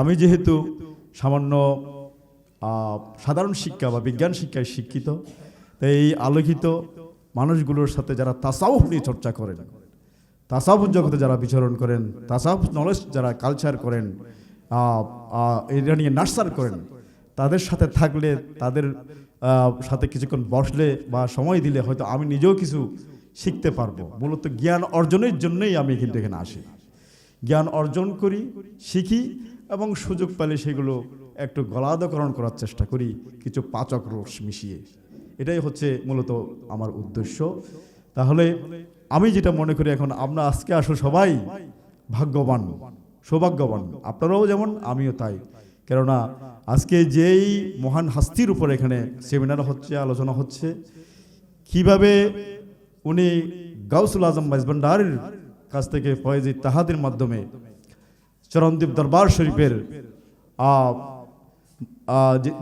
আমি যেহেতু সামান্য সাধারণ শিক্ষা বা বিজ্ঞান শিক্ষায় শিক্ষিত, তাই এই আলোকিত মানুষগুলোর সাথে যারা তাসাউফ নিয়ে চর্চা করেন তাসাউফ জগতে যারা বিচরণ করেন, তাসাউফ নলেজ যারা কালচার করেন এটা নিয়ে নার্সার করেন, তাদের সাথে থাকলে, তাদের সাথে কিছুক্ষণ বসলে বা সময় দিলে হয়তো আমি নিজেও কিছু শিখতে পারব। মূলত জ্ঞান অর্জনের জন্যই আমি কিন্তু এখানে আসি। জ্ঞান অর্জন করি, শিখি এবং সুযোগ পেলে সেগুলো একটু গলাদকরণ করার চেষ্টা করি, কিছু পাচক রস মিশিয়ে। এটাই হচ্ছে মূলত আমার উদ্দেশ্য। তাহলে আমি যেটা মনে করি এখন, আমরা আজকে আসো সবাই ভাগ্যবান, সৌভাগ্যবান। আপনারাও যেমন, আমিও তাই। কেননা আজকে যেই মহান হাস্তির উপর এখানে সেমিনার হচ্ছে, আলোচনা হচ্ছে, কীভাবে উনি গাউসুল আজম মাইজবান্ডারের কাছ থেকে ফয়েজি তাহাদের মাধ্যমে চরণদ্বীপ দরবার শরীফের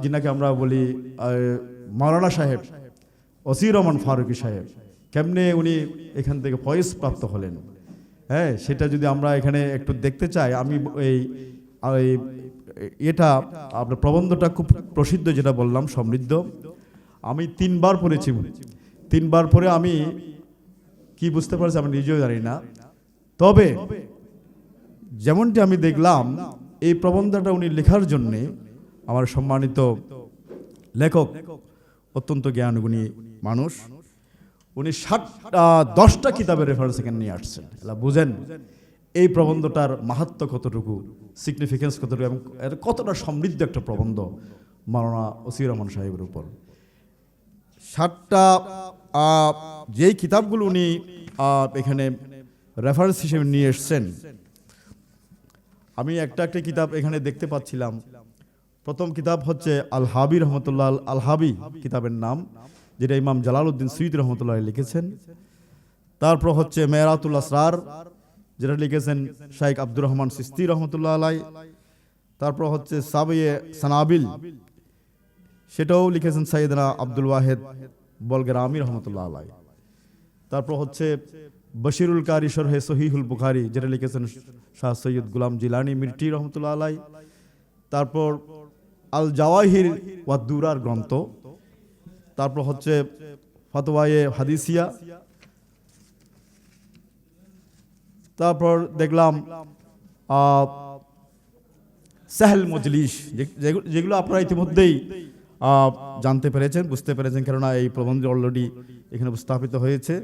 যিনাকে আমরা বলি মাওলানা সাহেব, ওসির রহমান ফারুকি সাহেব, কেমনে উনি এখান থেকে ফয়েজ প্রাপ্ত হলেন? হ্যাঁ সেটা যদি আমরা এখানে একটু দেখতে চাই, আমি এই এটা, আপনার প্রবন্ধটা খুব প্রসিদ্ধ যেটা বললাম, সমৃদ্ধ। আমি তিনবার পড়েছি, তিনবার পরে আমি কি বুঝতে পারছি আমি নিজেও জানি না। তবে যেমনটি আমি দেখলাম, এই প্রবন্ধটা উনি লেখার জন্যে আমার সম্মানিত লেখক, অত্যন্ত জ্ঞানগুণী মানুষ, উনি ষাটটা দশটা কিতাবের রেফারেন্স এখানে নিয়ে আসছেন। এলা বুঝেন, এই প্রবন্ধটার মাহাত্ম কতটুকু সিগনিফিকেন্স কতটুকু এবং কতটা সমৃদ্ধ একটা প্রবন্ধ মাওলানা ওসির রহমান সাহেবের উপর। ষাটটা যেই কিতাবগুলো উনি এখানে রেফারেন্স হিসেবে নিয়ে এসছেন আমি একটা একটা কিতাব এখানে দেখতে পাচ্ছিলাম। প্রথম কিতাব হচ্ছে আল হাবি রহমতুল্লাহ আল হাবি কিতাবের নাম, যেটা ইমাম জালালউদ্দিন সুইদ রহমতুল্লাহ লিখেছেন। তারপর হচ্ছে মেহরাতুল আসরার, যেটা লিখেছেন শাইখ আব্দুর রহমান সিস্তি রহমতুল্লাহ আলাই। তারপর হচ্ছে সাবিয়ে সানাবিল, সেটাও লিখেছেন সাইদনা আব্দুল ওয়াহেদ বলগেরামি রহমতুল্লাহ আলাই। তারপর হচ্ছে বশিরুল কারি শরহে সহিহুল বুখারি যেটা লিখেছেন শাহ সৈয়দ গুলাম জিলানি মির্টি রহমতুল্লাহ আলাই তারপর আল জাওয়াহির ওয়াদ্দুরার গ্রন্থ তারপর হচ্ছে ফতোয়ায়ে হাদিসিয়া তারপর দেখলাম সাহেল মজলিস যেগুলো আপনারা ইতিমধ্যেই জানতে পেরেছেন বুঝতে পেরেছেন কেননা এই প্রবন্ধ অলরেডি এখানে উপস্থাপিত হয়েছে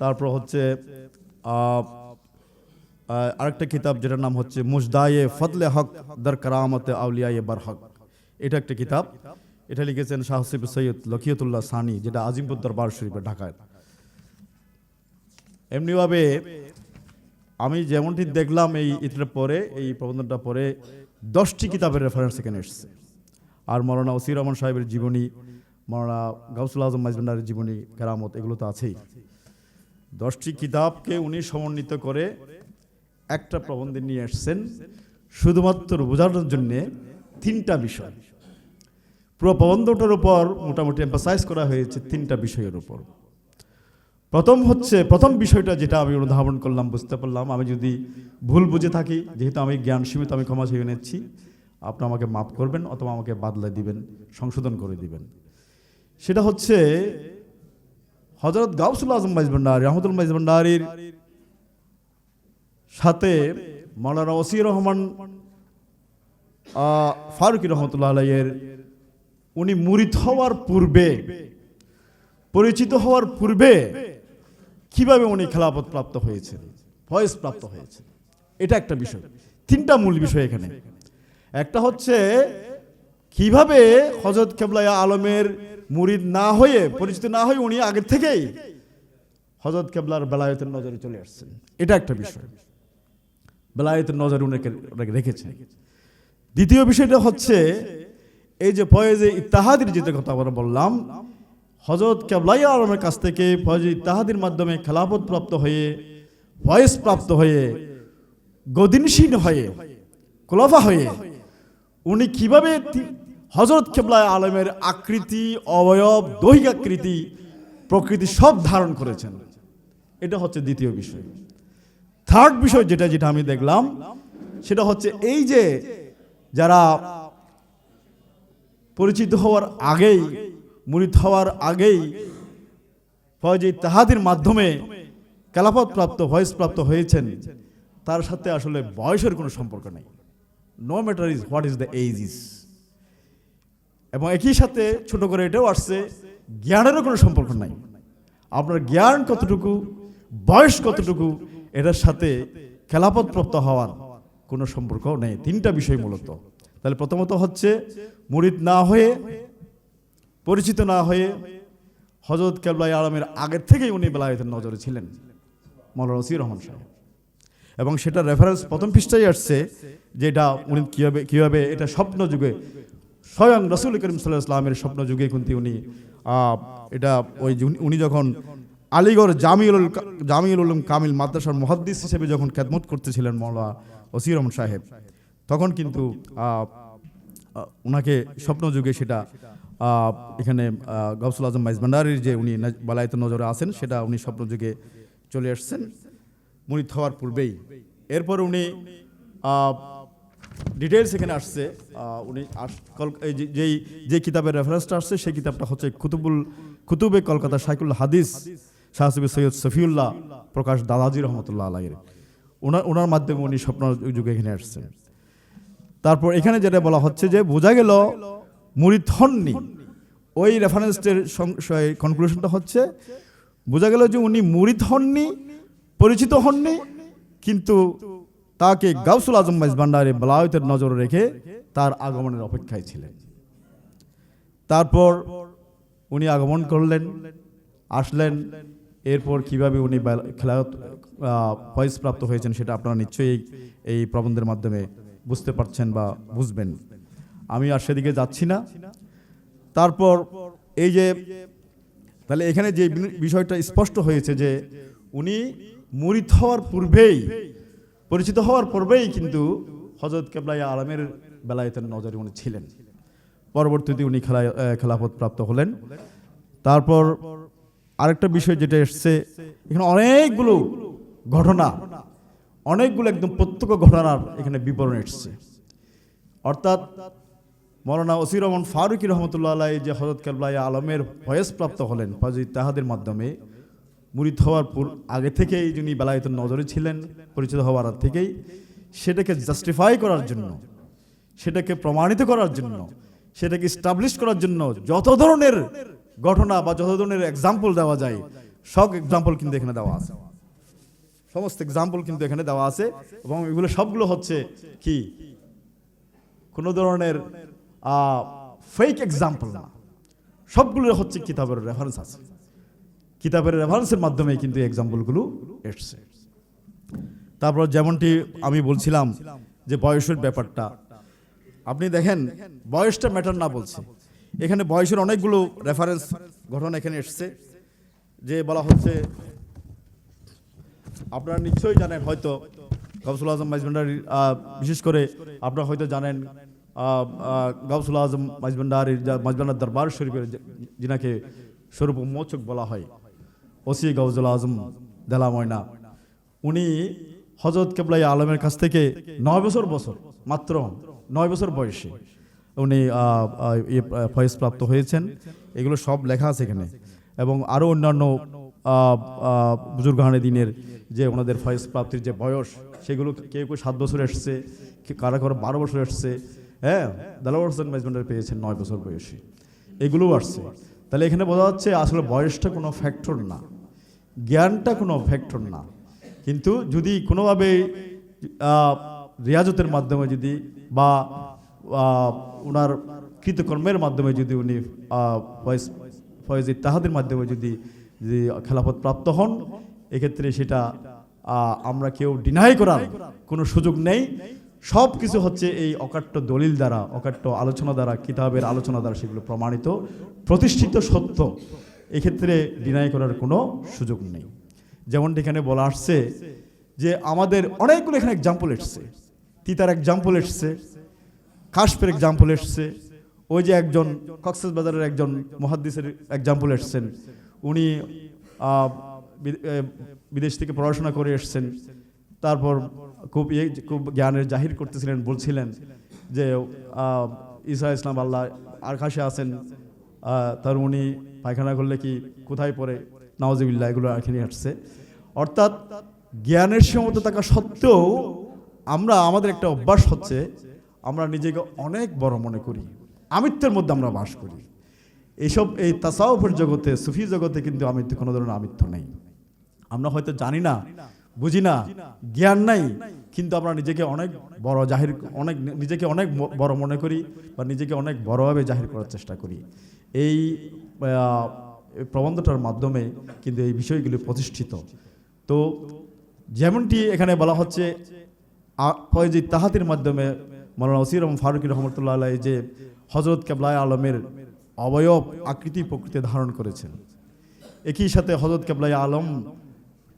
তারপর হচ্ছে আরেকটা কিতাব যেটার নাম হচ্ছে মুজদায়ে ফদলে হক দর কারামতে আউলিয়ায়ে বারহক এটা একটা কিতাব। এটা লিখেছেন শাহ হসিব সৈয়দ লকিয়তুল্লাহ সানি, যেটা আজিমপুর দরবার শরীফে ঢাকায়। এমনিভাবে আমি যেমনটি দেখলাম এই ইতিটা পরে, এই প্রবন্ধটা পরে, দশটি কিতাবের রেফারেন্স এখানে এসছে। আর মৌলানা ওসির রহমান সাহেবের জীবনী, মৌলানা গাউসুল আজম মাজবুন্ডারের জীবনী, কেরামত, এগুলো তো আছেই। দশটি কিতাবকে উনি সমন্বিত করে একটা প্রবন্ধে নিয়ে এসছেন শুধুমাত্র বোঝানোর জন্যে তিনটা বিষয়। পুরো প্রবন্ধটার উপর মোটামুটি এম্পাসাইজ করা হয়েছে তিনটা বিষয়ের উপর। প্রথম হচ্ছে, প্রথম বিষয়টা যেটা আমি অনুধাবন করলাম, বুঝতে পারলাম। আমি যদি ভুল বুঝে থাকি, যেহেতু আমি জ্ঞান সীমিত, আমি ক্ষমা চেয়ে নিচ্ছি, আপনি আমাকে মাফ করবেন অথবা আমাকে বাদলে দিবেন, সংশোধন করে দিবেন। সেটা হচ্ছে হজরত গাউসুল আজম মাইজভান্ডারি রহমতুল মাইজভান্ডারির সাথে মৌলানা ওসির রহমান ফারুকি রহমতুল্লাহ আলাইয়ের উনি মুরিদ হওয়ার পূর্বে, পরিচিত হওয়ার পূর্বে কীভাবে উনি খেলাপথ প্রাপ্ত হয়েছেন ভয়েস প্রাপ্ত হয়েছে এটা একটা বিষয়, তিনটা মূল বিষয় এখানে। একটা হচ্ছে কীভাবে হজরত কেবলায়া আলমের মুরিদ না হয়ে, পরিচিত না হয়ে উনি আগের থেকেই হজরত কেবলার বেলায়তের নজরে চলে আসছেন? এটা একটা বিষয়। বেলায়তের নজরে উনি রেখেছেন। দ্বিতীয় বিষয়টা হচ্ছে, এই যে ফয়েজে ইত্তাহাদির যেটা কথা আমরা বললাম হজরত কেবলাই আলমের কাছ থেকে ফয়েজ ইত্তাহাদির মাধ্যমে খেলাফত প্রাপ্ত হয়ে ভয়েস প্রাপ্ত হয়ে গদিনসীন হয়ে, খোলাফা হয়ে, উনি কীভাবে হজরত খেবলায় আলমের আকৃতি, অবয়ব দৈহিক আকৃতি প্রকৃতি সব ধারণ করেছেন। এটা হচ্ছে দ্বিতীয় বিষয়। থার্ড বিষয় যেটা যেটা আমি দেখলাম, সেটা হচ্ছে এই যে যারা পরিচিত হওয়ার আগেই মুরিদ হওয়ার আগেই ফয়জ ইত্তেহাদের মাধ্যমে কালাপত প্রাপ্ত ভয়েস প্রাপ্ত হয়েছেন, তার সাথে আসলে বয়সের কোনো সম্পর্ক নেই। No matter is what is the age is এবং একই সাথে ছোট করে এটাও আসছে, জ্ঞানেরও কোনো সম্পর্ক নাই। আপনার জ্ঞান কতটুকু, বয়স কতটুকু, এটার সাথে খেলাপথ প্রাপ্ত হওয়ার কোনো সম্পর্ক নেই। তিনটা বিষয় মূলত। তাহলে প্রথমত হচ্ছে, মুরিদ না হয়ে, পরিচিত না হয়ে হজরত কেবলাই আলমের আগের থেকেই উনি বেলায়েতের নজরে ছিলেন, মৌলানা রহমান সাহেব। এবং সেটা রেফারেন্স প্রথম পৃষ্ঠায় আসছে যে এটা উনি কীভাবে কীভাবে এটা স্বপ্ন যুগে স্বয়ং রসুল করিম সাল্লাহ ইসলামের স্বপ্ন যুগে কিন্তু উনি এটা ওই উনি- যখন আলিগড় জামিউল জামিউল উলুম কামিল মাদ্রাসার মুহাদ্দিস হিসেবে যখন খেদমত করতেছিলেন মৌলা ওসির রহমান সাহেব, তখন কিন্তু ওনাকে স্বপ্ন যুগে সেটা এখানে গৌসুল আজম মাইজবান্ডারির যে উনি বালায়ত নজরে আছেন, সেটা উনি স্বপ্ন যুগে চলে আসছেন, মুরিদ হওয়ার পূর্বেই। এরপর উনি ডিটেলস এখানে আসছে উনি যেই যে কিতাবের রেফারেন্সটা আসছে, সেই কিতাবটা হচ্ছে কুতুবুল কুতুবে কলকাতা সাইকুল হাদিস শাহসিবি সৈয়দ সফিউল্লাহ প্রকাশ দাদাজি রহমতুল্লাহ আলাইয়ের ওনার ওনার মাধ্যমে উনি স্বপ্ন যুগে এখানে আসছেন। তারপর এখানে যেটা বলা হচ্ছে যে, বোঝা গেল মুরিদ হননি। ওই রেফারেন্সের কনক্লুশনটা হচ্ছে, বোঝা গেল যে উনি মুরিদ হননি, পরিচিত হননি, কিন্তু তাকে গাউসুল আজম মাইজ ভান্ডারে বালায়তের নজর রেখে তার আগমনের অপেক্ষায় ছিলেন। তারপর উনি আগমন করলেন, আসলেন, এরপর কীভাবে উনি খেলায়ত ফয়েজ প্রাপ্ত হয়েছেন সেটা আপনারা নিশ্চয়ই এই- প্রবন্ধের মাধ্যমে বুঝতে পারছেন বা বুঝবেন। আমি আর সেদিকে যাচ্ছি না। তারপর এই যে, তাহলে এখানে যে বিষয়টা স্পষ্ট হয়েছে যে উনি মুরিদ হওয়ার পূর্বেই পরিচিত হওয়ার পূর্বেই কিন্তু হজরত কেবলাই আলমের বেলায় বেলায়েতের নজরে উনি ছিলেন। পরবর্তীতে উনি খেলা খেলাফত প্রাপ্ত হলেন। তারপর আরেকটা বিষয় যেটা এসছে, এখানে অনেকগুলো ঘটনা, অনেকগুলো একদম প্রত্যক্ষ ঘটনার এখানে বিবরণ এসছে। অর্থাৎ মৌলানা ওসির রহমান ফারুকি রহমতুল্লাহ আলাই যে হজরত কেবলাই আলমের ফয়েজ প্রাপ্ত হলেন ফজিদ তাহাদের মাধ্যমে মুরিদ হওয়ার পর আগে থেকেই যিনি বেলায়েতের নজরে ছিলেন, পরিচিত হওয়ার আগ থেকেই, সেটাকে জাস্টিফাই করার জন্য, সেটাকে প্রমাণিত করার জন্য, সেটাকে স্টাবলিশ করার জন্য যত ধরনের ঘটনা বা যত ধরনের এক্সাম্পল দেওয়া যায়, সব এক্সাম্পল কিন্তু এখানে দেওয়া আছে। সমস্ত এক্সাম্পল কিন্তু এখানে দেওয়া আছে এবং এগুলো সবগুলো হচ্ছে কি? কোনো ধরনের ফেক এক্সাম্পল না। সবগুলো হচ্ছে কিতাবের রেফারেন্স আছে। কিতাবের রেফারেন্সের মাধ্যমে কিন্তু এক্সাম্পলগুলো এসছে। তারপর যেমনটি আমি বলছিলাম যে বয়সের ব্যাপারটা। আপনি দেখেন, বয়সটা ম্যাটার না বলছে। এখানে বয়সের অনেকগুলো রেফারেন্স ঘটনা এখানে এসছে, যে বলা হচ্ছে, আপনারা নিশ্চয়ই জানেন হয়তো, গাউসুল আজম মাইজভান্ডারি বিশেষ করে আপনারা হয়তো জানেন গাউসুল আজম মাইজভান্ডারির মাইজভান্ডার দরবার শরীফের যিনাকে স্বরূপ উন্মোচক বলা হয়। ওসি গাউজুল আজম দেলা ময়না উনি হজরত কেবলাই আলমের কাছ থেকে নয় বছর বছর, মাত্র নয় বছর বয়সে উনি ফয়েজ প্রাপ্ত হয়েছেন। এগুলো সব লেখা আছে এখানে। এবং আরও অন্যান্য বুজুর্গাহানে দিনের যে ওনাদের ফয়েজ প্রাপ্তির যে বয়স, সেগুলো কেউ কেউ সাত বছর এসছে কারও কারও বারো বছর এসছে হ্যাঁ? দালাওয়ার হোসেন ম্যাজমেন্টার পেয়েছেন নয় বছর বয়সে। এগুলোও আসছে। তাহলে এখানে বোঝা যাচ্ছে আসলে বয়সটা কোনো ফ্যাক্টর না, জ্ঞানটা কোনো ফ্যাক্টর না। কিন্তু যদি কোনোভাবে রিয়াজতের মাধ্যমে যদি বা ওনার কৃতকর্মের মাধ্যমে যদি উনি ফয়েজ ফয়েজ ইত্তাহাদের মাধ্যমে যদি যদি খেলাফত প্রাপ্ত হন, এক্ষেত্রে সেটা আমরা কেউ ডিনাই করার কোনো সুযোগ নেই। সব কিছু হচ্ছে এই অকাট্য দলিল দ্বারা, অকাট্য আলোচনা দ্বারা, কিতাবের আলোচনা দ্বারা সেগুলো প্রমাণিত, প্রতিষ্ঠিত সত্য। এক্ষেত্রে ডিনাই করার কোনো সুযোগ নেই। যেমন এখানে বলা আসছে যে আমাদের অনেকগুলো এখানে এক্সাম্পল এসছে। তিতার এক্সাম্পল এসছে কাশপের এক্সাম্পল এসছে, ওই যে একজন কক্সেস বাজারের একজন মহাদ্দিসের এক্সাম্পল এসছেন। উনি বিদেশ থেকে পড়াশোনা করে এসছেন। তারপর খুব ইয়ে খুব জ্ঞানের জাহির করতেছিলেন বলছিলেন যে ঈসা ইসলাম আল্লাহ আকাশে আছেন আহ, তার উনি পায়খানা করলে কি কোথায় পড়ে? নওয়াজিবিল্লাহ এগুলো এখানে আসছে। অর্থাৎ জ্ঞানের সীমাবদ্ধ থাকা সত্ত্বেও আমরা আমাদের একটা অভ্যাস হচ্ছে আমরা নিজেকে অনেক বড় মনে করি আমিত্বের মধ্যে আমরা বাস করি। এইসব এই তাসাউফের জগতে সুফি জগতে কিন্তু আমিত্ব কোনো ধরনের আমিত্ব নেই। আমরা হয়তো জানি না বুঝি না জ্ঞান নাই, কিন্তু আমরা নিজেকে অনেক বড় জাহির, অনেক নিজেকে অনেক বড় মনে করি বা নিজেকে অনেক বড়ভাবে জাহির করার চেষ্টা করি। এই প্রবন্ধটার মাধ্যমে কিন্তু এই বিষয়গুলি প্রতিষ্ঠিত। তো যেমনটি এখানে বলা হচ্ছে ফয়েজি তাহাতির মাধ্যমে মৌলানা ওসির ফারুকি রহমতুল্লাহ আলাই যে হজরত কেবলায় আলমের অবয়ব আকৃতি প্রকৃতি ধারণ করেছেন। একই সাথে হজরত কেবলাই আলম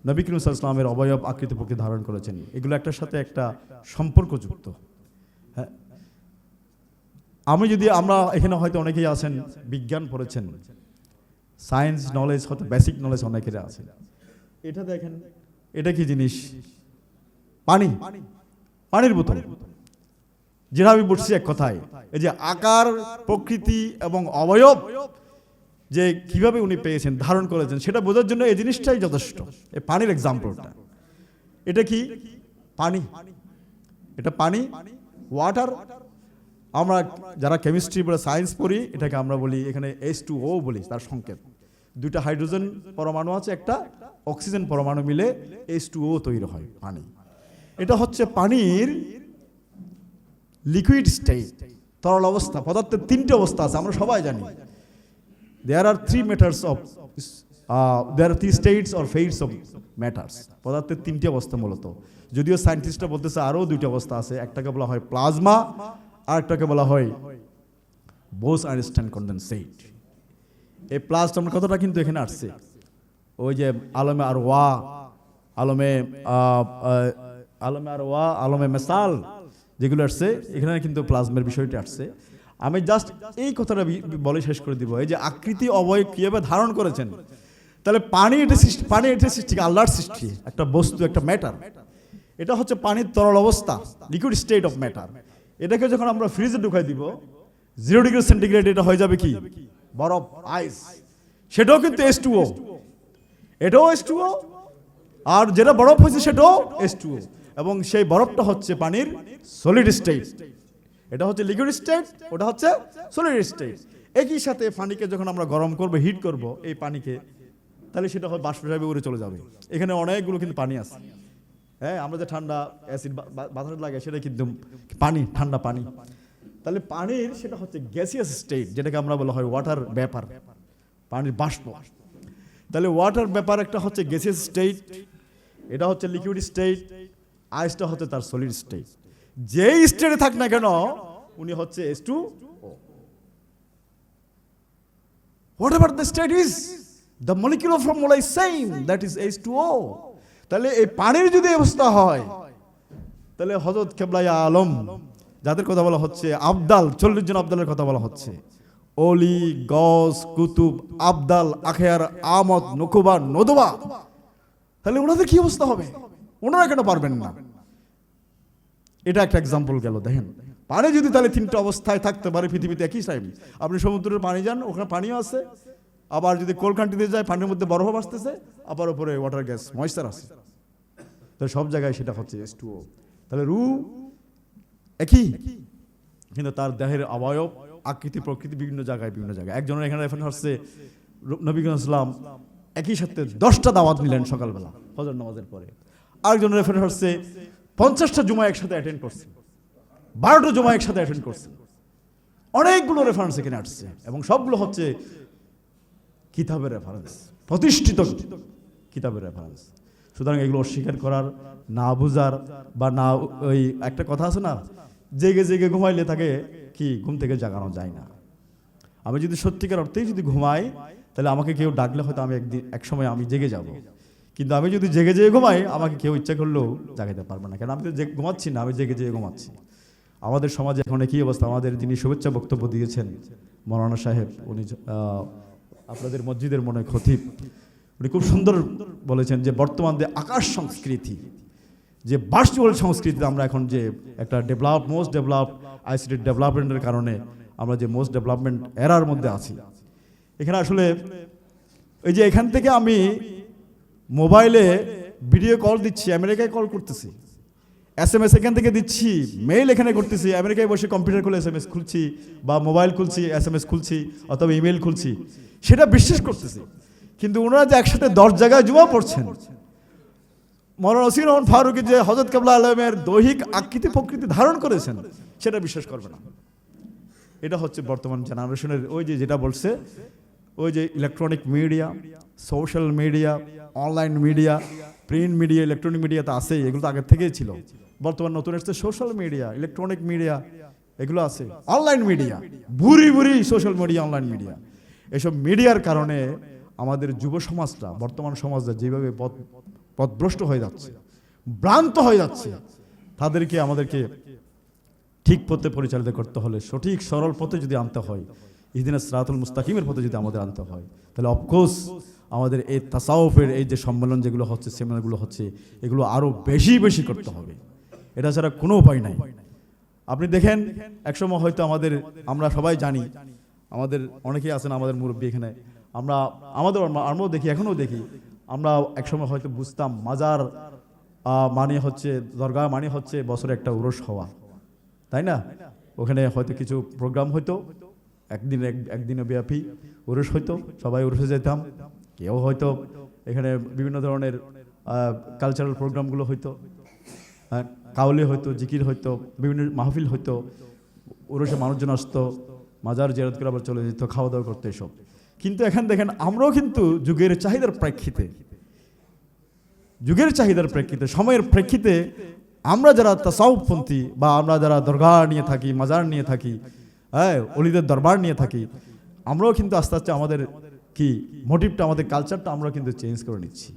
নবী করিম ইসলামের অবয়ব আকৃতি প্রকৃতি ধারণ করেছেন। এগুলো একটার সাথে একটা সম্পর্কযুক্ত। হ্যাঁ? আমি যদি আমরা এখানে হয়তো অনেকেই আছেন বিজ্ঞান পড়েছেন সায়েন্স নলেজ হয়তো বেসিক নলেজ অনেকের আছে। এটা দেখেন। এটা কি জিনিস? পানি। পানির বোতল। যেটা আমি বলছি এক কথায় এই যে আকার প্রকৃতি এবং অবয়ব যে কীভাবে উনি পেয়েছেন, ধারণ করেছেন, সেটা বোঝার জন্য এই জিনিসটাই যথেষ্ট। এই পানির এক্সাম্পলটা এটা কি? পানি। এটা পানি ওয়াটার আমরা যারা কেমিস্ট্রি বা সায়েন্স পড়ি, এটাকে আমরা বলি এখানে এইচ টু ও বলি, তার সংকেত। দুইটা হাইড্রোজেন পরমাণু আছে, একটা অক্সিজেন পরমাণু মিলে এইচ টু ও তৈরি হয়, পানি। এটা হচ্ছে পানির লিকুইড স্টেট তরল অবস্থা, পদার্থের তিনটে অবস্থা আছে, আমরা সবাই জানি। There are three matters of there are three states or fates of matters পদার্থের তিনটি অবস্থা মূলত। যদিও সায়েন্টিস্টরা বলতেছে আরও দুইটি অবস্থা আছে, একটাকে বলা হয় প্লাজমা আর একটাকে বলা হয় বোস আইনস্টাইন কন্ডেনসেট এই প্লাজমার কথাটা কিন্তু এখানে আসছে? ওই যে আলমে আর ওয়া, আলমে আলমে আর ওয়া, আলমে মেসাল যেগুলো আসছে, এখানে কিন্তু প্লাজমের বিষয়টি আসছে। আমি জাস্ট এই কথাটা বলে শেষ করে দিব। এই যে আকৃতি অবয় কীভাবে ধারণ করেছেন? তাহলে পানি এটা সৃষ্টি পানি এটা সৃষ্টি, আল্লাহর সৃষ্টি, একটা বস্তু, একটা ম্যাটার এটা হচ্ছে পানির তরল অবস্থা লিকুইড স্টেট অফ ম্যাটার এটাকে যখন আমরা ফ্রিজে ঢুকাই দিব জিরো ডিগ্রি সেন্টিগ্রেড এটা হয়ে যাবে কি? বরফ আইস সেটাও কিন্তু এস টু ও এটাও এস টু আর যেটা বরফ হয়েছে সেটাও এস টু এবং সেই বরফটা হচ্ছে পানির সলিড স্টেট এটা হচ্ছে লিকুইড স্টেট, ওটা হচ্ছে সলিড স্টেট। একই সাথে পানিকে যখন আমরা গরম করব, হিট করব এই পানিকে, তাহলে সেটা হয় বাষ্প হিসাবে উড়ে চলে যাবে। এখানে অনেকগুলো কিন্তু পানি আছে। হ্যাঁ আমরা যে ঠান্ডা অ্যাসিড বাতাস লাগে, সেটা কিন্তু পানি, ঠান্ডা পানি। তাহলে পানির সেটা হচ্ছে গ্যাসিয়াস স্টেট, যেটাকে আমরা বলা হয় ওয়াটার ব্যাপার, পানির বাষ্প। তাহলে ওয়াটার ব্যাপার একটা হচ্ছে গ্যাসিয়াস স্টেট, এটা হচ্ছে লিকুইড স্টেট, আইসটা হচ্ছে তার সলিড স্টেট। যেই স্টেটে থাক না কেন, উনি হচ্ছে as to whatever the state is the molecular formula is same that is H two O তাহলে এই পানির যদি অবস্থা হয়, তাহলে হজরত কেবলাইয়া আলম, যাদের কথা বলা হচ্ছে, আবদাল, চল্লিশ জন আবদালের কথা বলা হচ্ছে। অলি গস কুতুব, আবদাল, আখেয়ার, আমদ, নকুবা, নদবা। তাহলে ওনাদের কি অবস্থা হবে? ওনারা কেন পারবেন না? এটা একটা এক্সাম্পল গেল, দেখেন। পানি যদি তাহলে তিনটা অবস্থায় থাকতে পারে, পৃথিবীতে একই টাইম আপনি সমুদ্রের পানি যান, ওখানে পানিও আছে। আবার যদি কোল কান্ট্রিতে যায়, পানির মধ্যে বরফ আসতেছে আবার উপরে ওয়াটার গ্যাস ময়েশ্চার আছে। তো সব জায়গায় সেটা হচ্ছে এস টু তাহলে রু একই, কিন্তু তার দেহের অবয়ব, আকৃতি, প্রকৃতি বিভিন্ন জায়গায় বিভিন্ন জায়গায়। একজনের এখানে রেফারেন্স হচ্ছে নবীন ইসলাম একই সাথে দশটা দাওয়াত নিলেন সকালবেলা, ফজর নামাজের পরে। আরেকজনের রেফারেন্স হচ্ছে পঞ্চাশটা জুমা একসাথে অ্যাটেন্ড করছে। বারোটা জুমা একসাথে অ্যাটেন্ড করছে। অনেকগুলো রেফারেন্স এখানে আসছে এবং সবগুলো হচ্ছে কিতাবের রেফারেন্স প্রতিষ্ঠিত কিতাবের রেফারেন্স সুতরাং এগুলো অস্বীকার করার, না বুঝার বা না ওই একটা কথা আছে না, জেগে জেগে ঘুমাইলে তাকে কি ঘুম থেকে জাগানো যায় না। আমি যদি সত্যিকার অর্থেই যদি ঘুমাই, তাহলে আমাকে কেউ ডাকলে হয়তো আমি একদিন এক সময় আমি জেগে যাব। কিন্তু আমি যদি জেগে জেগে ঘুমাই, আমাকে কেউ ইচ্ছা করলেও জাগাতে পারবে না। কেন, আমি তো ঘুমাচ্ছি না, আমি জেগে জেগে ঘুমাচ্ছি। আমাদের সমাজে এখন কি অবস্থা। আমাদের যিনি শুভেচ্ছা বক্তব্য দিয়েছেন, মৌলানা সাহেব, উনি আপনাদের মসজিদের মনে খতিব, উনি খুব সুন্দর বলেছেন যে, বর্তমান যে আকাশ সংস্কৃতি, যে ভার্চুয়াল সংস্কৃতিতে আমরা এখন যে একটা ডেভেলপ মোস্ট ডেভেলপ আইসিটি ডেভেলপমেন্টের কারণে আমরা যে মোস্ট ডেভেলপমেন্ট এরার মধ্যে আছি। এখানে আসলে, এই যে এখান থেকে আমি মোবাইলে ভিডিও কল দিচ্ছি, আমেরিকায় কল করতেছি। এস এম এস এখান থেকে দিচ্ছি মেইল এখানে করতেছি, আমেরিকায় বসে কম্পিউটার খুলে এস এম এস খুলছি বা মোবাইল খুলছি এস এম এস খুলছি অথবা ইমেল খুলছি। সেটা বিশ্বাস করতেছি। কিন্তু ওনারা যে একসাথে দশ জায়গায় জুয়া পড়ছেন, মৌলানা ওসির রহমান ফারুকি যে হজরত কাবলা আলমের দৈহিক আকৃতি প্রকৃতি ধারণ করেছেন, সেটা বিশ্বাস করবে না। এটা হচ্ছে বর্তমান জেনারেশনের ওই যে যেটা বলছে ওই যে electronic media social media online media print media electronic media তো আছেই, এগুলো তো আগের থেকেই ছিল। বর্তমান নতুন এসছে সোশ্যাল মিডিয়া ইলেকট্রনিক মিডিয়া এগুলো আছে। অনলাইন মিডিয়া ভুরি ভুরি সোশ্যাল মিডিয়া অনলাইন মিডিয়া এসব মিডিয়ার কারণে আমাদের যুব সমাজটা, বর্তমান সমাজটা যেভাবে পথ, পথভ্রষ্ট হয়ে যাচ্ছে, ভ্রান্ত হয়ে যাচ্ছে, তাদেরকে আমাদেরকে ঠিক পথে পরিচালিত করতে হলে সঠিক, সরল পথে যদি আনতে হয় ইদিন সিরাতুল মুস্তাকিমের পথে যদি আমাদের আনতে হয়, তাহলে অফকোর্স আমাদের এই তাসাউফের এই যে সম্মেলন যেগুলো হচ্ছে, সেমিনারগুলো হচ্ছে, এগুলো আরও বেশি বেশি করতে হবে। এটা ছাড়া কোনো উপায় নাই। আপনি দেখেন একসময় হয়তো আমাদের, আমরা সবাই জানি, আমাদের অনেকেই আছেন আমাদের মুরব্বী এখানে, আমরা, আমাদের আমরাও দেখি, এখনও দেখি, আমরা একসময় হয়তো বুঝতাম মাজার মানে হচ্ছে দরগা মানে হচ্ছে বছরে একটা উরস হওয়া। তাই না? ওখানে হয়তো কিছু প্রোগ্রাম হইতো। একদিন এক, একদিনে ব্যাপী উরস হইতো, সবাই উরসে যেতাম, কেউ হয়তো এখানে বিভিন্ন ধরনের কালচারাল প্রোগ্রামগুলো হইতো কাউলি হইতো, জিকির হইতো, বিভিন্ন মাহফিল হইতো উরসে মানুষজন আসতো, মাজার জেরত করে আবার চলে যেত, খাওয়া দাওয়া করতে এসব। কিন্তু এখন দেখেন, আমরাও কিন্তু যুগের চাহিদার প্রেক্ষিতে, যুগের চাহিদার প্রেক্ষিতে, সময়ের প্রেক্ষিতে আমরা যারা তাসাউপপন্থী বা আমরা যারা দরগা নিয়ে থাকি, মাজার নিয়ে থাকি হ্যাঁ অলিদের দরবার নিয়ে থাকি। আমরাও কিন্তু আস্তে আস্তে আমাদের কি মোটিভটা আমাদের কালচারটা আমরা কিন্তু চেঞ্জ করে নিচ্ছি।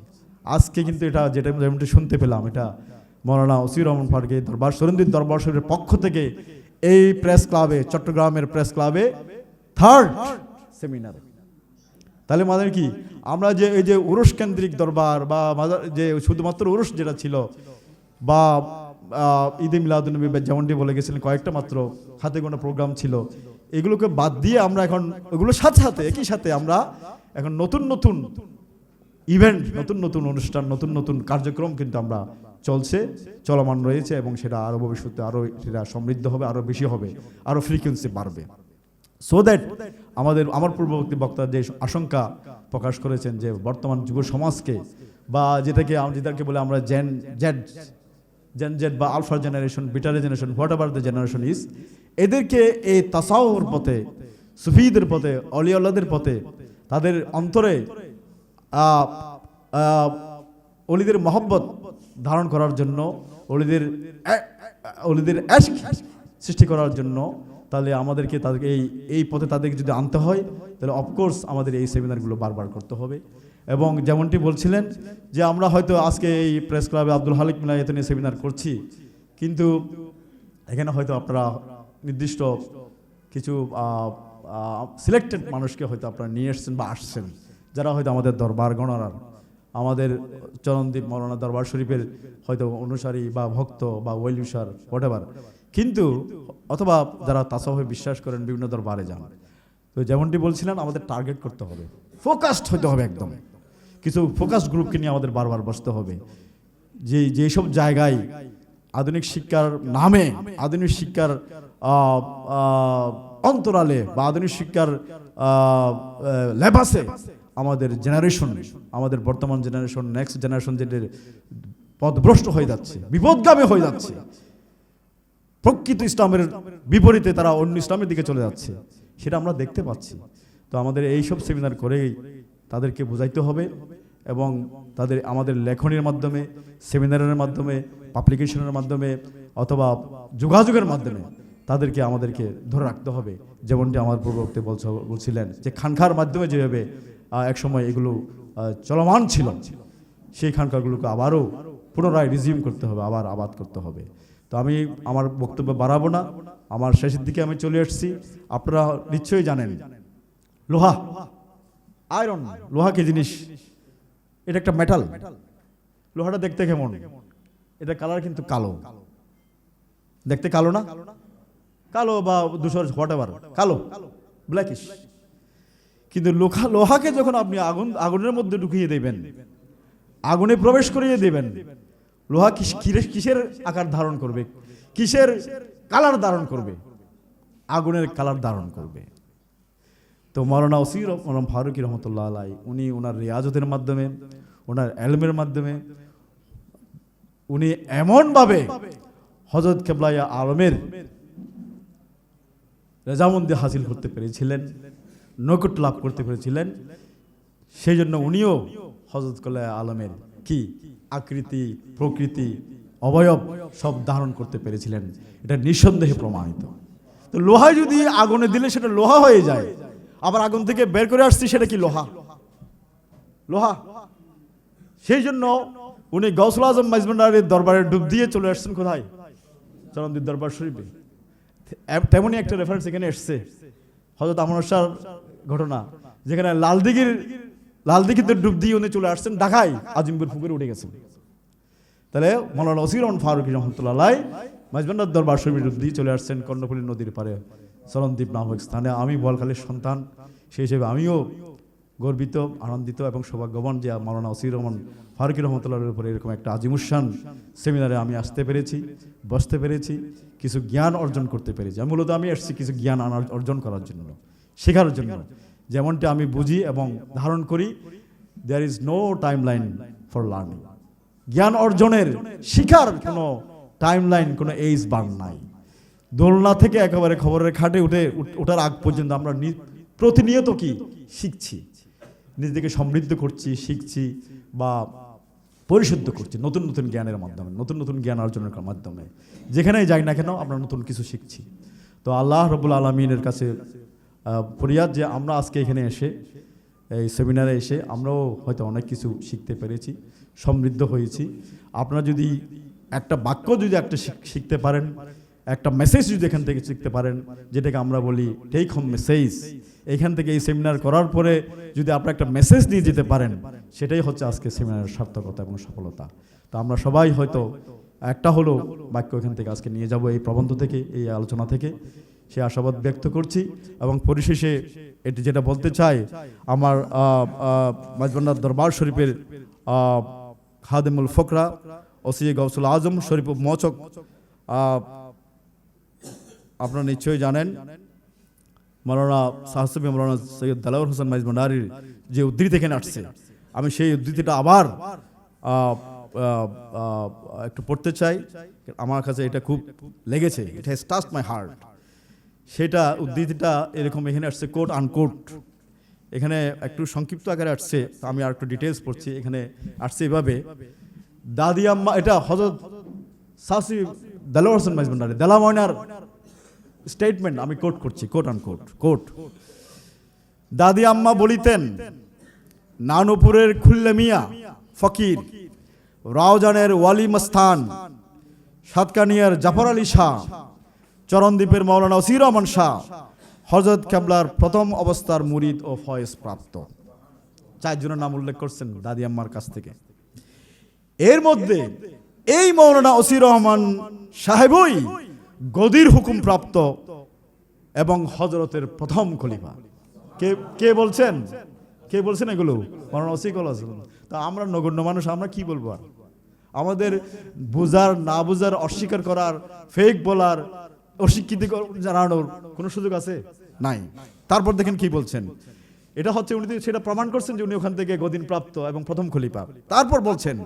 আজকে কিন্তু এটা যেটা যেমনটি শুনতে পেলাম, এটা মৌলানা ওসির রহমান ফারুকি দরবার সরন্দির দরবার শরীরের পক্ষ থেকে এই প্রেস ক্লাবে চট্টগ্রামের প্রেস ক্লাবে থার্ড সেমিনার তাহলে মানে কি, আমরা যে এই যে উরুষ কেন্দ্রিক দরবার বা যে শুধুমাত্র উরুষ যেটা ছিল বা ঈদে মিলাদুলনবী বা যেমনটি বলে গেছিলেন, কয়েকটা মাত্র হাতে গোনা প্রোগ্রাম ছিল। এগুলোকে বাদ দিয়ে আমরা এখন ওগুলোর সাথে সাথে, একই সাথে আমরা এখন নতুন নতুন ইভেন্ট নতুন নতুন অনুষ্ঠান, নতুন নতুন কার্যক্রম কিন্তু আমরা চলছে, চলমান রয়েছে এবং সেটা আরও ভবিষ্যতে আরও সেটা সমৃদ্ধ হবে আরও বেশি হবে আরও ফ্রিকোয়েন্সি বাড়বে। সো দ্যাট আমাদের, আমার পূর্ববর্তী বক্তা যে আশঙ্কা প্রকাশ করেছেন যে বর্তমান যুব সমাজকে বা যেটাকে যেটাকে বলে আমরা জেন জেড জেন জেড বা alpha generation bitter generation whatever the generation is এদেরকে এই তাসাউর পথে, সুফিদের পথে, অলিয়াল্লাদের পথে, তাদের অন্তরে অলিদের মহব্বত ধারণ করার জন্য, অলিদের অলিদের অ্যাশ সৃষ্টি করার জন্য, তাহলে আমাদেরকে তাদেরকে এই এই পথে তাদেরকে যদি আনতে হয়, তাহলে অফকোর্স আমাদের এই সেমিনারগুলো বারবার করতে হবে। এবং যেমনটি বলছিলেন যে আমরা হয়তো আজকে এই প্রেস ক্লাবে আব্দুল হালিক মিলায়ত নিয়ে সেমিনার করছি, কিন্তু এখানে হয়তো আপনারা নির্দিষ্ট কিছু সিলেক্টেড মানুষকে হয়তো আপনারা নিয়ে এসছেন বা আসছেন, যারা হয়তো আমাদের দরবার গণনার, আমাদের চরণদ্বীপ মৌলানা দরবার শরীফের হয়তো অনুসারী বা ভক্ত বা ওয়েলিউসার হোয়াটেভার কিন্তু অথবা যারা তাসাহে বিশ্বাস করেন বিভিন্ন দরবারে যান। তো যেমনটি বলছিলেন, আমাদের টার্গেট করতে হবে। ফোকাসড হতে হবে একদম। কিছু ফোকাস গ্রুপকে নিয়ে আমাদের বারবার বসতে হবে। যে যেসব জায়গায় আধুনিক শিক্ষার নামে, আধুনিক শিক্ষার অন্তরালে বা আধুনিক শিক্ষার লেবাসে আমাদের জেনারেশন আমাদের বর্তমান জেনারেশন নেক্সট জেনারেশন যেটা পথভ্রষ্ট হয়ে যাচ্ছে, বিপদগামী হয়ে যাচ্ছে, প্রকৃত ইসলামের বিপরীতে তারা অন্য ইসলামের দিকে চলে যাচ্ছে, সেটা আমরা দেখতে পাচ্ছি। তো আমাদের এই সব সেমিনার করেই তাদেরকে বোঝাইতে হবে। এবং তাদের আমাদের লেখনের মাধ্যমে, সেমিনারের মাধ্যমে পাবলিকেশনের মাধ্যমে অথবা যোগাযোগের মাধ্যমে তাদেরকে আমাদেরকে ধরে রাখতে হবে। যেমনটি আমার পূর্ববর্তী বলছ, বলছিলেন যে খানখার মাধ্যমে যেভাবে একসময় এগুলো চলমান ছিল, সেই খানকাগুলোকে আবারও পুনরায় রিজিউম করতে হবে, আবার আবাদ করতে হবে। তো আমি আমার বক্তব্য বাড়াবো না, আমার শেষের দিকে আমি চলে এসেছি। আপনারা নিশ্চয়ই জানেন, লোহা আয়রন লোহা কি জিনিস? এটা একটা মেটাল লোহাটা দেখতে কেমন? এটা কালার কিন্তু কালো। দেখতে কালো না? কালো বা দুশোর হোয়াট এভার কালো। ব্ল্যাকিশ কিন্তু লোহা, লোহাকে যখন আপনি আগুন, আগুনের মধ্যে ঢুকিয়ে দেবেন, আগুনে প্রবেশ করিয়ে দেবেন, লোহা কিসের আকার ধারণ করবে? কিসের কালার ধারণ করবে? আগুনের কালার ধারণ করবে। তো মৌলানা ওসির রহমান ফারুকি রহমতুল্লাহ আলাই, উনি ওনার রিয়াজতের মাধ্যমে, ওনার এলমের মাধ্যমে, উনি এমনভাবে হজরত কেবলাইয়া আলমের রেজামন্দি হাসিল করতে পেরেছিলেন, নৈকট লাভ করতে পেরেছিলেন সেই জন্য উনিও হজরত কল্লায় আলমের কি আকৃতি, প্রকৃতি, অবয়ব সব ধারণ করতে পেরেছিলেন, এটা নিঃসন্দেহে প্রমাণিত। তো লোহা যদি আগুনে দিলে সেটা লোহা হয়ে যায় আবার আগুন থেকে বের করে আসছি, সেটা কি লোহা? লোহা? সেই জন্য উনি গৌসুল আজম মাইজমান্ডারের দরবারে ডুব দিয়ে চলে আসছেন কোথায়? চরমদির দরবার শরীফে। তেমনই একটা রেফারেন্স এখানে এসছে। হজরত আমনসার ঘটনা, যেখানে লালদিঘির লালদিঘিতে ডুব দিয়ে উনি চলে আসছেন ঢাকায়, আজিমপুর পুকুরে উঠে গেছেন। তাহলে মৌলানা ওসির ফারুকি রহমতুল্লাহ মাইজবান্ডার দরবার শরীফে ডুব দিয়ে চলে আসছেন কর্ণফুলী নদীর পারে চরণদ্বীপ নামক স্থানে আমি বলখালীর সন্তান, সেই হিসেবে আমিও গর্বিত, আনন্দিত এবং সৌভাগ্যবান যে মৌলানা ওসির রহমান ফারুকি রহমতুল্লাহের উপরে এরকম একটা আজিমুসান সেমিনারে আমি আসতে পেরেছি, বসতে পেরেছি, কিছু জ্ঞান অর্জন করতে পেরেছি। আমি মূলত আমি এসেছি কিছু জ্ঞান অর্জন করার জন্য, শেখার জন্য। যেমনটা আমি বুঝি এবং ধারণ করি there is no time line for learning জ্ঞান অর্জনের শিখার কোনো টাইম লাইন কোনো এইজ বান নাই। দোলনা থেকে একেবারে খবরের খাটে উঠে ওঠার আগ পর্যন্ত আমরা প্রতিনিয়ত কি? শিখছি। নিজেকে সমৃদ্ধ করছি, শিখছি বা পরিশুদ্ধ করছি নতুন নতুন জ্ঞানের মাধ্যমে, নতুন নতুন জ্ঞান অর্জনের মাধ্যমে। যেখানেই যাই না কেন আমরা নতুন কিছু শিখছি। তো আল্লাহ রবুল আলমিনের কাছে ফরিয়াদ যে আমরা আজকে এখানে এসে, এই সেমিনারে এসে আমরাও হয়তো অনেক কিছু শিখতে পেরেছি, সমৃদ্ধ হয়েছি। আপনারা যদি একটা বাক্য যদি একটা শিখ- শিখতে পারেন একটা মেসেজ যদি এখান থেকে শিখতে পারেন, যেটাকে আমরা বলি টেক হোম মেসেজ এখান থেকে এই সেমিনার করার পরে যদি আপনারা একটা মেসেজ নিয়ে যেতে পারেন, সেটাই হচ্ছে আজকে সেমিনারের সার্থকতা এবং সফলতা। তো আমরা সবাই হয়তো একটা হলো বাক্য এখান থেকে আজকে নিয়ে যাব এই প্রবন্ধ থেকে, এই আলোচনা থেকে। সে আশাবাদ ব্যক্ত করছি এবং পরিশেষে এটি যেটা বলতে চাই, আমার মাঝবান্ডার দরবার শরীফের খাদেমুল ফকরা, ওসি গৌসুল আজম শরীফ মচক আপনারা নিশ্চয়ই জানেন মৌলানা সাহসবী মৌলানা সৈয়দ দালাউর হোসেন মাইজ ভান্ডারির যে উদ্ধৃতি এখানে আসছে, আমি সেই উদ্ধৃতিটা আবার একটু পড়তে চাই, আমার কাছে এটা খুব লেগেছে it has touch my heart সেটা উদ্ধৃতিটা এরকম এখানে আসছে কোট আনকোট এখানে একটু সংক্ষিপ্ত আকারে আসছে আমি আর একটু ডিটেলস পড়ছি, এখানে আসছে এভাবে, দাদি আম্মা, এটা হজরত সাসি দেলোয়ার হোসেন মাইজ ভান্ডারি দেলা ময়নার স্টেটমেন্ট আমি কোট করছি কোট আন কোট কোট দাদি আম্মা বলিতেন, নানুপুরের খুল্লে মিয়া, ফকির, রাওজানের ওয়ালি মস্তান, সাতকানিয়ার জাফর আলী শাহ, চরণদ্বীপের মৌলানা ওসির রহমান শাহ, হজরত কেবলার প্রথম অবস্থার মুরিদ ও ফয়েজ প্রাপ্ত। চারজনের নাম উল্লেখ করছেন দাদি আম্মার কাছ থেকে। এর মধ্যে এই মৌলানা ওসির রহমান সাহেবই গদির হুকুম প্রাপ্ত এবং হজরতের প্রথম খলিফা। কে কে বলছেন? কে বলছেন এগুলো? তা আমরা নগণ্য মানুষ, আমরা কি বলব আর? আমাদের বুঝার, না বুঝার, অস্বীকার করার ফেক বলার অস্বীকৃতি জানানোর কোনো সুযোগ আছে? নাই। তারপর দেখেন কি বলছেন? এটা হচ্ছে উনি সেটা প্রমাণ করছেন যে উনি ওখান থেকে গদিন প্রাপ্ত এবং প্রথম খলিফা। তারপর বলছেন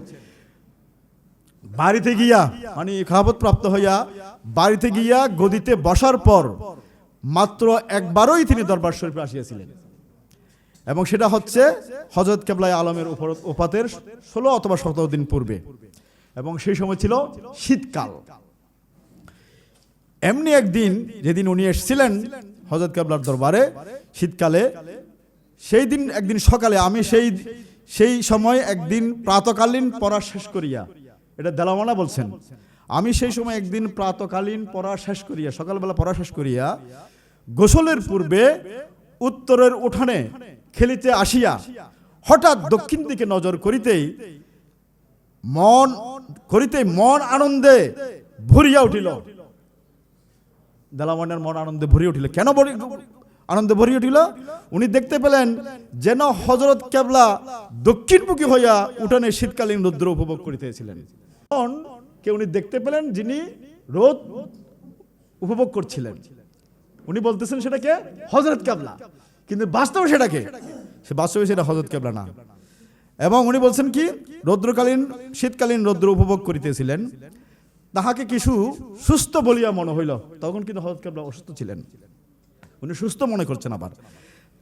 বাড়িতে গিয়া মানে খাবত প্রাপ্ত হইয়া বাড়িতে গিয়া গদিতে বসার পর মাত্র একবারই তিনি দরবার শরীফে আসিয়াছিলেন। এবং সেটা হচ্ছে হজরত কেবলাই আলমের ওপাতের ষোলো অথবা সতেরো দিন পূর্বে। এবং সেই সময় ছিল শীতকাল। এমনি একদিন যেদিন উনি এসেছিলেন হজরত কেবলার দরবারে, শীতকালে, সেই দিন একদিন সকালে আমি সেই সেই সময় একদিন প্রাতকালীন পড়া শেষ করিয়া এটা দেলামানা বলছেন। আমি সেই সময় একদিন প্রাতকালীন পড়া শেষ করিয়া, সকালবেলা পড়া শেষ করিয়া, গোসলের পূর্বে উত্তরের উঠানে খেলিতে আসিয়া হঠাৎ দক্ষিণ দিকে নজর করিতেই মন করিতে মন আনন্দে ভরিয়া উঠিল। দেলামনের মন আনন্দে ভরিয়া উঠিল। কেন আনন্দে ভরিয়া উঠিল? উনি দেখতে পেলেন যেন হজরত কেবলা দক্ষিণমুখী হইয়া উঠানে শীতকালীন রৌদ্র উপভোগ করিতেছিলেন। তখন কে উনি দেখতে পেলেন যিনি রোদ উপভোগ করছিলেন। উনি বলতেছেন সেটাকে হজরত কেবলা। কিন্তু বাস্তবে সেটাকে? সে বাস্তবে সেটা হজরত কেবলা না। এবং উনি বলছেন কি, রৌদ্রকালীন, শীতকালীন রৌদ্র উপভোগ করিতেছিলেন। তাহাকে কিছু সুস্থ বলিয়া মনে হইল। তখন কিন্তু হজরত কেবলা অসুস্থ ছিলেন। উনি সুস্থ মনে করছেন আবার।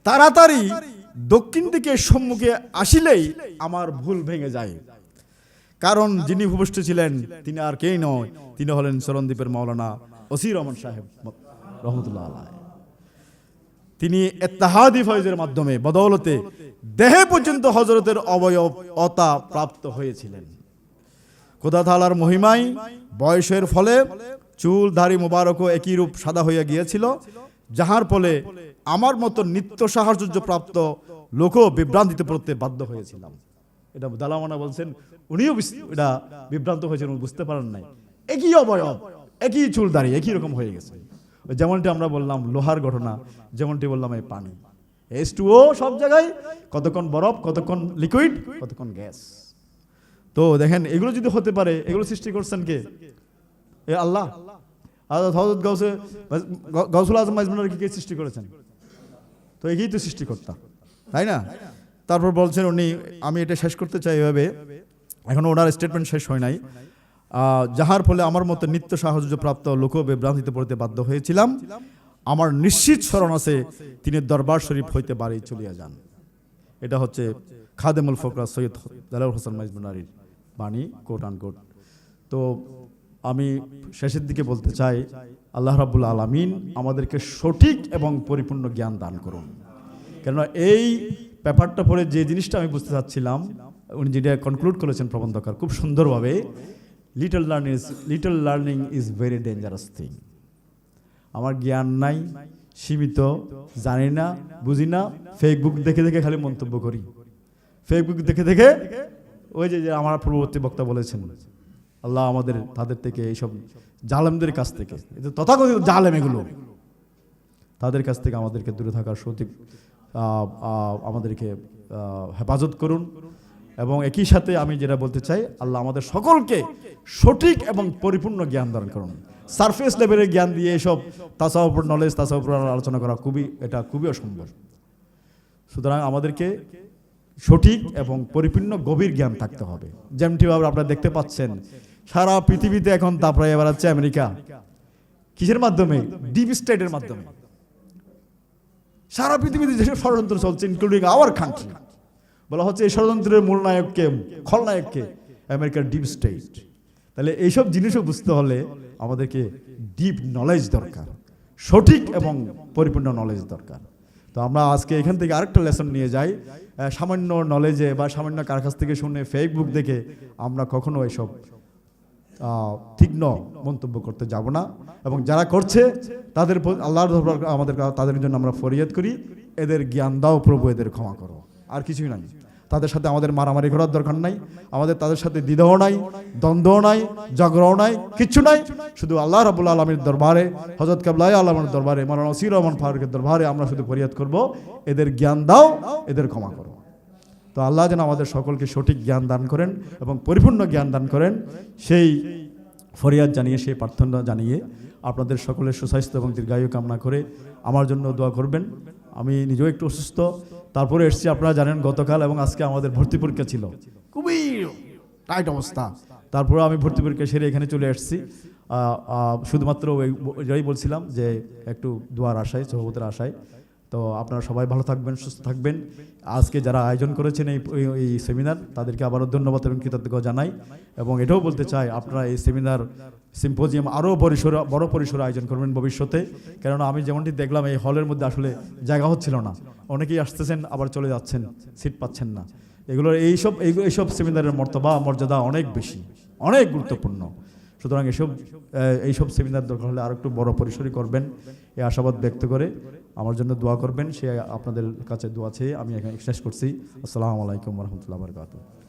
তাড়াতাড়ি দক্ষিণ দিকে সম্মুখে আসিলেই আমার ভুল ভেঙে যায়। কারণ যিনি ভূমিষ্ঠ ছিলেন, তিনি আর কেই নয়, তিনি হলেন চরণদ্বীপের মাওলানা ওসি রহমান সাহেব রহমতুল্লাহ তিনি এত্তাহাদি ফয়েজের মাধ্যমে বদৌলতে দেহে পর্যন্ত হজরতের অবয়ব অতা প্রাপ্ত হয়েছিলেন। খোদা তালার মহিমাই বয়সের ফলে চুল, দাড়ি মুবারকও একই রূপ সাদা হইয়া গিয়েছিল, যাহার ফলে আমার মতো নিত্য সাহচর্য প্রাপ্ত লোকও বিভ্রান্তিতে পড়তে বাধ্য হয়েছিলাম। এটা দালামানা বলছেন, উনিও এটা বিভ্রান্ত হয়েছেন, উনি বুঝতে পারেন নাই। একই অবয়ব, একই চুল দাঁড়িয়ে একই রকম হয়ে গেছে। যেমনটি আমরা বললাম, লোহার ঘটনা, যেমনটি বললাম, এই পানি। এস টু ও সব জায়গায়, কতক্ষণ বরফ, কতক্ষণ লিকুইড কতক্ষণ গ্যাস তো দেখেন, এগুলো যদি হতে পারে, এগুলো সৃষ্টি করছেন কে? এ আল্লাহ। হজরত গাউসে, গাউসুল আজম মাইজমানের কি কে সৃষ্টি করেছেন? তো এগিয়েই তো সৃষ্টিকর্তা, তাই না? তারপর বলছেন উনি, আমি এটা শেষ করতে চাই এভাবে। এখন ওনার স্টেটমেন্ট শেষ হয় নাই। যাহার ফলে আমার মতো নিত্য সাহায্য প্রাপ্ত লোক বিভ্রান্তিতে পড়তে বাধ্য হয়েছিলাম। আমার নিশ্চিত স্মরণ আছে, তিনি দরবার শরীফ হইতে বাড়ি চলিয়া যান। এটা হচ্ছে খাদেমুল ফকরা সৈয়দ দালাউল হোসেন মাইজমুনারির বাণী কোট আন কোট তো আমি শেষের দিকে বলতে চাই, আল্লাহ রাবুল আলমিন আমাদেরকে সঠিক এবং পরিপূর্ণ জ্ঞান দান করুন। কেননা এই ব্যাপারটা পরে যে জিনিসটা আমি বুঝতে চাচ্ছিলাম, উনি যেটা কনক্লুড করেছেন প্রবন্ধকার খুব সুন্দরভাবে little learning is little learning is very dangerous thing আমার জ্ঞান নাই, সীমিত, জানি না, বুঝি না ফেসবুক দেখে দেখে খালি মন্তব্য করি। ফেসবুক দেখে দেখে, ওই যে আমার পূর্ববর্তী বক্তা বলেছেন, আল্লাহ আমাদের, তাদের থেকে এইসব জালেমদের কাছ থেকে তথাকথিত জালেম এগুলো, তাদের কাছ থেকে আমাদেরকে দূরে থাকার সঠিক আমাদেরকে হেফাজত করুন। এবং একই সাথে আমি যেটা বলতে চাই, আল্লাহ আমাদের সকলকে সঠিক এবং পরিপূর্ণ জ্ঞান দান করুন। সারফেস লেভেলের জ্ঞান দিয়ে এসব তাসাউপুর নলেজ তাসাউপুর আলোচনা করা খুবই, এটা খুবই অসম্ভব। সুতরাং আমাদেরকে সঠিক এবং পরিপূর্ণ গভীর জ্ঞান থাকতে হবে। যেমনটিভাবে আপনারা দেখতে পাচ্ছেন, সারা পৃথিবীতে এখন তাপড়াইয়া বেড়াচ্ছে আমেরিকা। কিসের মাধ্যমে? ডিপ স্টেটের মাধ্যমে। সারা পৃথিবীতে যেসব ষড়যন্ত্র চলছে ইনক্লুডিং আওয়ার কান্ট্রি বলা হচ্ছে এই ষড়যন্ত্রের মূল নায়ককে খলনায়ককে আমেরিকার ডিপ স্টেট তাহলে এইসব জিনিসও বুঝতে হলে আমাদেরকে ডিপ নলেজ দরকার, সঠিক এবং পরিপূর্ণ নলেজ দরকার। তো আমরা আজকে এখান থেকে আরেকটা লেসন নিয়ে যাই। সামান্য নলেজে বা সামান্য কার কাছ থেকে শুনে ফেসবুক দেখে আমরা কখনো এসব তীক্ষ্ণ মন্তব্য করতে যাব না। এবং যারা করছে, তাদের আল্লাহর আমাদের তাদের জন্য আমরা ফরিয়াদ করি। এদের জ্ঞান দাও প্রভু, এদের ক্ষমা করো। আর কিছুই নাই। তাদের সাথে আমাদের মারামারি করার দরকার নাই। আমাদের, তাদের সাথে দ্বিধাও নাই, দ্বন্দ্বও নাই, ঝগড়াও নাই, কিচ্ছু নাই। শুধু আল্লাহ রাবুল আলমীর দরবারে হজরত কাবলাই আলমের দরবারে মারানা সির রহমান ফারুকের দরবারে আমরা শুধু ফরিয়াদ করব। এদের জ্ঞান দাও, এদের ক্ষমা করো। তো আল্লাহ যেন আমাদের সকলকে সঠিক জ্ঞান দান করেন এবং পরিপূর্ণ জ্ঞান দান করেন। সেই ফরিয়াদ জানিয়ে সেই প্রার্থনা জানিয়ে আপনাদের সকলের সুস্বাস্থ্য এবং দীর্ঘায়ু কামনা করে আমার জন্য দোয়া করবেন। আমি নিজেও একটু অসুস্থ। তারপরে এসেছি আপনারা জানেন গতকাল এবং আজকে আমাদের ভর্তি পরীক্ষা ছিল। খুবই টাইট অবস্থা। তারপরে আমি ভর্তি পরীক্ষা সেরে এখানে চলে এসেছি। শুধুমাত্র ওই বলছিলাম যে একটু দোয়ার আশায় সহবতের আশায়। তো আপনারা সবাই ভালো থাকবেন, সুস্থ থাকবেন। আজকে যারা আয়োজন করেছেন এই, এই- সেমিনার তাদেরকে আবারও ধন্যবাদ এবং কৃতজ্ঞতা জানাই। এবং এটাও বলতে চাই, আপনারা এই সেমিনার সিম্পোজিয়াম আরও পরিসর, বড় পরিসরে আয়োজন করবেন ভবিষ্যতে। কেননা আমি যেমনটি দেখলাম, এই হলের মধ্যে আসলে জায়গা হচ্ছিল না। অনেকেই আসতেছেন, আবার চলে যাচ্ছেন, সিট পাচ্ছেন না। এগুলোর এইসব এইসব সেমিনারের মর্তবা, মর্যাদা অনেক বেশি, অনেক গুরুত্বপূর্ণ। সুতরাং এসব এইসব সেমিনার দরকার হলে আরও একটু বড় পরিসরই করবেন। এই আশাবাদ ব্যক্ত করে। আমার জন্য দোয়া করবেন, সে আপনাদের কাছে দোয়া চেয়ে আমি এখানে শেষ করছি। আসসালামু আলাইকুম রহমতুল্লাহ বরকাত